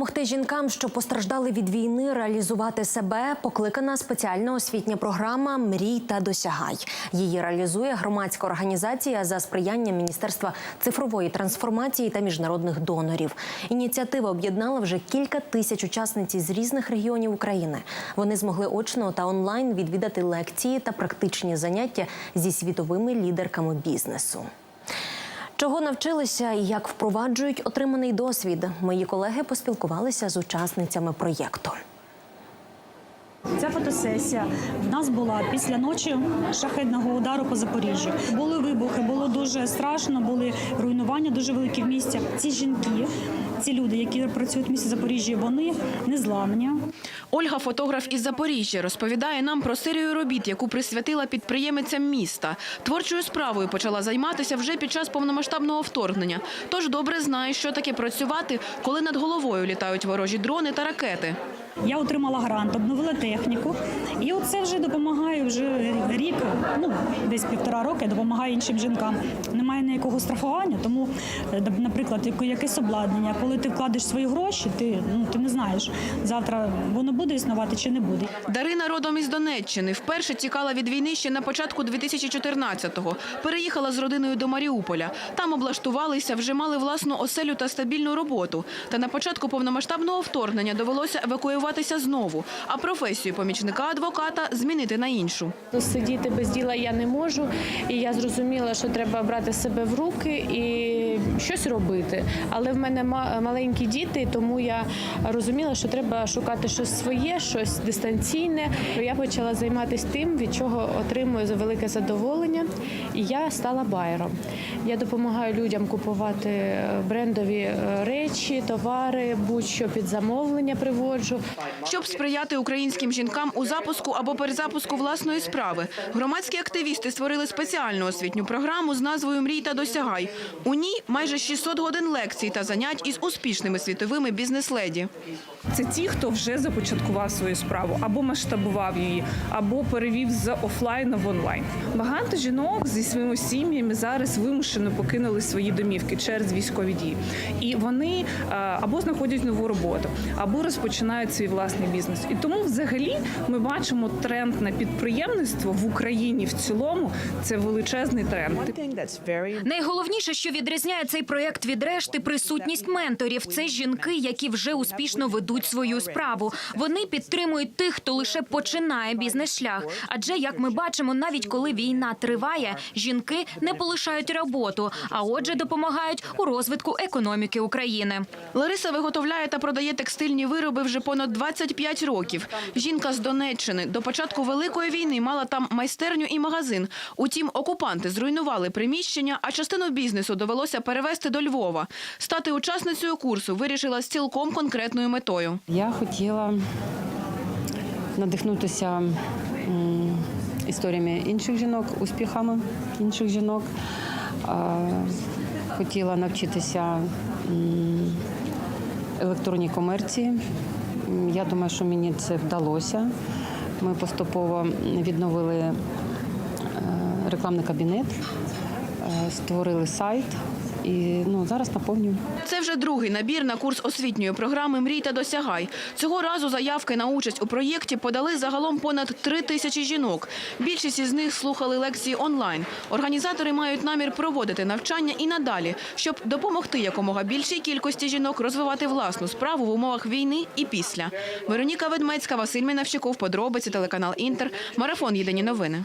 допомогти жінкам, що постраждали від війни, реалізувати себе, покликана спеціальна освітня програма Мрій та досягай. Її реалізує громадська організація за сприяння Міністерства цифрової трансформації та міжнародних донорів. Ініціатива об'єднала вже кілька тисяч учасниць з різних регіонів України. Вони змогли очно та онлайн відвідати лекції та практичні заняття зі світовими лідерками бізнесу. Чого навчилися і як впроваджують отриманий досвід? Мої колеги поспілкувалися з учасницями проєкту. Ця фотосесія в нас була після ночі шахедного удару по Запоріжжю. Були вибухи, було дуже страшно, були руйнування дуже великі в місті. Ці жінки, ці люди, які працюють в місті Запоріжжя, вони незламні. Ольга, фотограф із Запоріжжя, розповідає нам про серію робіт, яку присвятила підприємицям міста. Творчою справою почала займатися вже під час повномасштабного вторгнення. Тож добре знає, що таке працювати, коли над головою літають ворожі дрони та ракети. Я отримала грант, обновила техніку, і оце вже допомагає вже рік, ну десь півтора роки, допомагає іншим жінкам. Немає ніякого страхування, тому, е, наприклад, якесь обладнання, коли ти вкладеш свої гроші, ти ну ти не знаєш завтра воно буде існувати чи не буде. Дарина родом із Донеччини. Вперше тікала від війни ще на початку 2014-го. Переїхала з родиною до Маріуполя. Там облаштувалися, вже мали власну оселю та стабільну роботу. Та на початку повномасштабного вторгнення довелося евакуюватися знову, а професію помічника адвоката змінити на іншу. Сидіти без діла я не можу, і я зрозуміла, що треба брати себе в руки і щось робити. Але в мене ма- маленькі діти, тому я розуміла, що треба шукати щось своє, щось дистанційне. Я почала займатися тим, від чого отримую за велике задоволення. І я стала байером. Я допомагаю людям купувати брендові е, речі, товари, будь-що під замовлення приводжу. Щоб сприяти українським жінкам у запуску або перезапуску власної справи, громадські активісти створили спеціальну освітню програму з назвою Мрій та досягай. У ній майже 600 годин лекцій та занять із успішними світовими бізнес-леді. Це ті, хто вже започаткував свою справу або масштабував її, або перевів з офлайну в онлайн. Багато жінок зі своїми сім'ями зараз вимушено покинули свої домівки через військові дії, і вони е, або знаходять нову роботу, або розпочинають свій власний бізнес. І тому, взагалі, ми бачимо тренд на підприємництво в Україні в цілому. Це величезний тренд. Найголовніше, що відрізняє цей проєкт від решти, присутність менторів. Це жінки, які вже успішно ведуть свою справу. Вони підтримують тих, хто лише починає бізнес-шлях. Адже, як ми бачимо, навіть коли війна триває, жінки не полишають роботу, а отже, допомагають у розвитку економіки України. Лариса виготовляє та продає текстильні вироби вже понад 25 років. Жінка з Донеччини до початку Великої війни мала там майстерню і магазин. Утім, окупанти зруйнували приміщення, а частину бізнесу довелося перевезти до Львова. Стати учасницею курсу вирішила з цілком конкретною метою. Я хотіла надихнутися історіями інших жінок, успіхами інших жінок. Хотіла навчитися електронній комерції. Я думаю, що мені це вдалося. Ми поступово відновили е, рекламний кабінет, створили сайт і ну, зараз наповнюю. Це вже другий набір на курс освітньої програми Мрій та досягай. Цього разу заявки на участь у проєкті подали загалом понад три тисячі жінок. Більшість із них слухали лекції онлайн. Організатори мають намір проводити навчання і надалі, щоб допомогти якомога більшій кількості жінок розвивати власну справу в умовах війни і після. Вероніка Ведмецька, Василь Мінавщиков, подробиці телеканал Інтер, марафон Єдині новини.